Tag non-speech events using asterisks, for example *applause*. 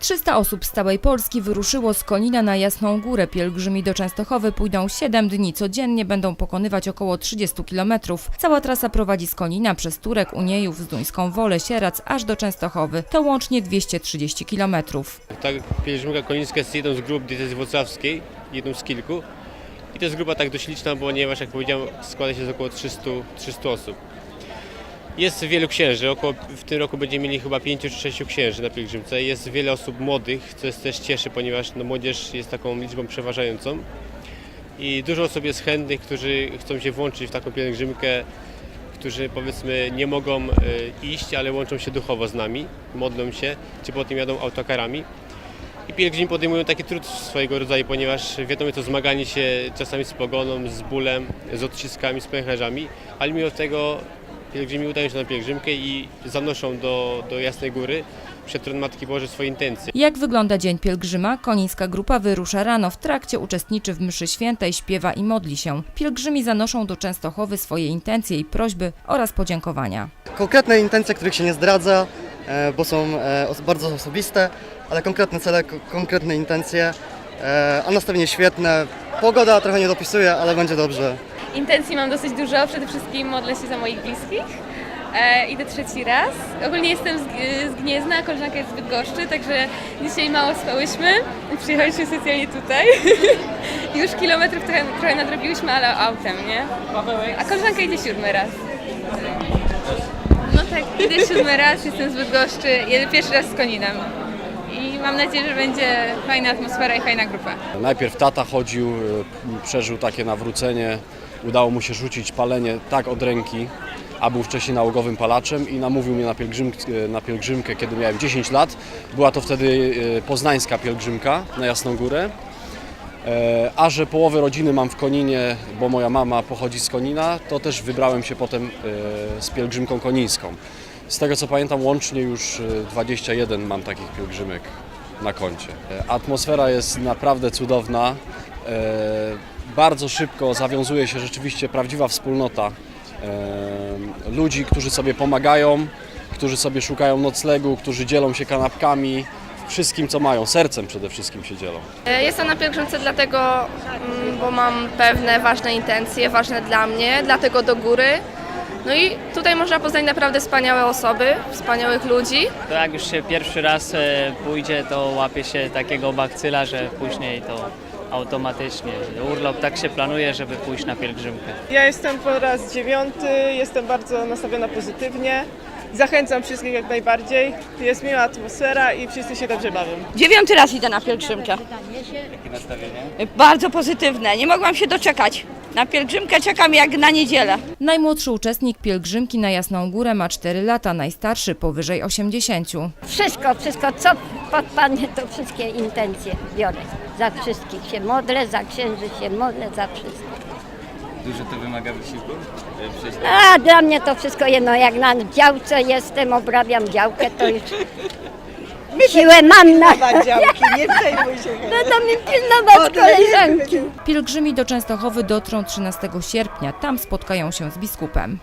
300 osób z całej Polski wyruszyło z Konina na Jasną Górę. Pielgrzymi do Częstochowy pójdą 7 dni. Codziennie będą pokonywać około 30 km. Cała trasa prowadzi z Konina przez Turek, Uniejów, Zduńską Wolę, Sierac aż do Częstochowy. To łącznie 230 km. Ta pielgrzymka konińska jest jedną z grup diecezji wrocławskiej, jedną z kilku. I to jest grupa tak dość liczna, ponieważ jak powiedziałem składa się z około 300, 300 osób. Jest wielu księży, około, w tym roku będziemy mieli chyba 5 czy 6 księży na pielgrzymce. Jest wiele osób młodych, co jest też cieszy, ponieważ no, młodzież jest taką liczbą przeważającą. I dużo osób jest chętnych, którzy chcą się włączyć w taką pielgrzymkę, którzy powiedzmy nie mogą e, iść, ale łączą się duchowo z nami, modlą się, czy potem jadą autokarami. I pielgrzymi podejmują taki trud swojego rodzaju, ponieważ wiadomo to zmaganie się czasami z pogoną, z bólem, z odciskami, z pęcherzami, ale mimo tego pielgrzymi udają się na pielgrzymkę i zanoszą do, do Jasnej Góry przed tron Matki Bożej swoje intencje. Jak wygląda dzień pielgrzyma? Konińska grupa wyrusza rano. W trakcie uczestniczy w mszy świętej, śpiewa i modli się. Pielgrzymi zanoszą do Częstochowy swoje intencje i prośby oraz podziękowania. konkretne intencje, których się nie zdradza, e, bo są e, bardzo osobiste, ale konkretne cele, ko- konkretne intencje, e, a nastawienie świetne. Pogoda trochę nie dopisuje, ale będzie dobrze. Intencji mam dosyć dużo, przede wszystkim modlę się za moich bliskich. E, idę trzeci raz. Ogólnie jestem z, z Gniezna, koleżanka jest z Bydgoszczy, także dzisiaj mało spałyśmy. Przyjechaliśmy specjalnie tutaj. *laughs* Już kilometrów trochę, trochę nadrobiłyśmy, ale autem, nie? A koleżanka idzie siódmy raz. No tak, idę siódmy raz, jestem z Bydgoszczy, jedę pierwszy raz z Koninem. I mam nadzieję, że będzie fajna atmosfera i fajna grupa. Najpierw tata chodził, y, przeżył takie nawrócenie, udało mu się rzucić palenie tak od ręki, a był wcześniej nałogowym palaczem i namówił mnie na, pielgrzym, na pielgrzymkę, kiedy miałem 10 lat. Była to wtedy y, poznańska pielgrzymka na Jasną Górę. E, A że połowę rodziny mam w Koninie, bo moja mama pochodzi z Konina, to też wybrałem się potem e, z pielgrzymką konińską. Z tego co pamiętam, łącznie już e, 21 mam takich pielgrzymek na koncie. E, Atmosfera jest naprawdę cudowna. Bardzo szybko zawiązuje się rzeczywiście prawdziwa wspólnota e, ludzi, którzy sobie pomagają, którzy sobie szukają noclegu, którzy dzielą się kanapkami, wszystkim co mają, sercem przede wszystkim się dzielą. E, Jestem na pielgrzymce dlatego, mm, bo mam pewne ważne intencje, ważne dla mnie, dlatego do góry. No i tutaj można poznać naprawdę wspaniałe osoby, wspaniałych ludzi. To jak już się pierwszy raz e, pójdzie, to łapie się takiego bakcyla, że później to automatycznie. Urlop tak się planuje, żeby pójść na pielgrzymkę. Ja jestem po raz dziewiąty, jestem bardzo nastawiona pozytywnie. Zachęcam wszystkich jak najbardziej. Jest miła atmosfera i wszyscy się dobrze bawią. Dziewiąty raz idę na pielgrzymkę. Jakie nastawienie? Bardzo pozytywne. Nie mogłam się doczekać. Na pielgrzymkę czekam jak na niedzielę. Najmłodszy uczestnik pielgrzymki na Jasną Górę ma 4 lata, najstarszy powyżej 80. Wszystko, wszystko, co podpadnie, to wszystkie intencje biorę. Za wszystkich się modlę, za księży się modlę, za wszystkich. Dużo to wymaga wysiłku? Przejść A dla mnie to wszystko jedno, jak na działce jestem, obrabiam działkę, to już siłę mam na... działki, nie przejmuj się. *laughs* Będą mi pilnować koleżanki. Pielgrzymi do Częstochowy dotrą 13 sierpnia. Tam spotkają się z biskupem.